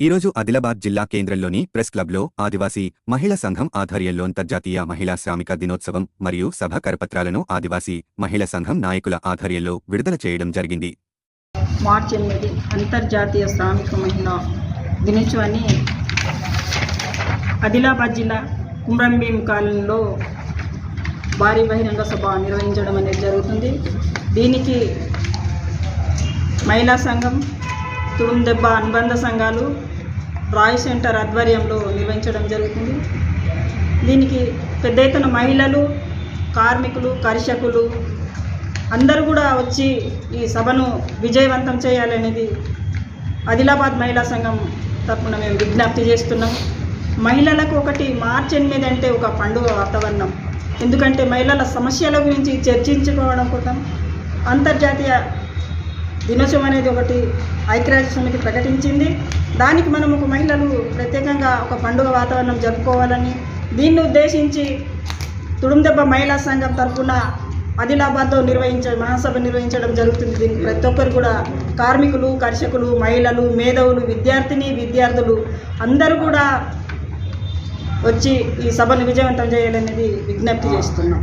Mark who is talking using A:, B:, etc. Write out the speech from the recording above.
A: ఈరోజు ఆదిలాబాద్ జిల్లా కేంద్రంలోని ప్రెస్ క్లబ్లో ఆదివాసీ మహిళా సంఘం ఆధ్వర్యంలో అంతర్జాతీయ మహిళా శ్రామిక దినోత్సవం మరియు సభ కరపత్రాలను ఆదివాసీ మహిళా సంఘం నాయకుల ఆధ్వర్యంలో విడుదల చేయడం జరిగింది.
B: మార్చి ఎనిమిది అంతర్జాతీయ శ్రామిక మహిళా దినోత్సవాన్ని ఆదిలాబాద్ జిల్లా కుమ్రంభీం కాలనీలో భారీ బహిరంగ సభ నిర్వహించడం అనేది జరుగుతుంది. దీనికి మహిళా సంఘం తుడుందెబ్బ అనుబంధ సంఘాలు రాయ్ సెంటర్ ఆధ్వర్యంలో నిర్వహించడం జరుగుతుంది. దీనికి పెద్ద ఎత్తున మహిళలు కార్మికులు కర్షకులు అందరూ కూడా వచ్చి ఈ సభను విజయవంతం చేయాలనేది ఆదిలాబాద్ మహిళా సంఘం తరఫున మేము విజ్ఞప్తి చేస్తున్నాం. మహిళలకు ఒకటి మార్చి ఎనిమిది అంటే ఒక పండుగ వాతావరణం. ఎందుకంటే మహిళల సమస్యల గురించి చర్చించుకోవడం కోసం అంతర్జాతీయ దినోత్సవం అనేది ఒకటి ఐక్యరాజ్య సమితి ప్రకటించింది. దానికి మనం ఒక మహిళలు ప్రత్యేకంగా ఒక పండుగ వాతావరణం జరుపుకోవాలని దీన్ని ఉద్దేశించి తుడుందెబ్బ మహిళా సంఘం తరఫున ఆదిలాబాద్లో నిర్వహించే మహాసభ నిర్వహించడం జరుగుతుంది. దీనికి ప్రతి ఒక్కరు కూడా కార్మికులు కర్షకులు మహిళలు మేధవులు విద్యార్థిని విద్యార్థులు అందరూ కూడా వచ్చి ఈ సభను విజయవంతం చేయాలనేది విజ్ఞప్తి చేస్తున్నాం.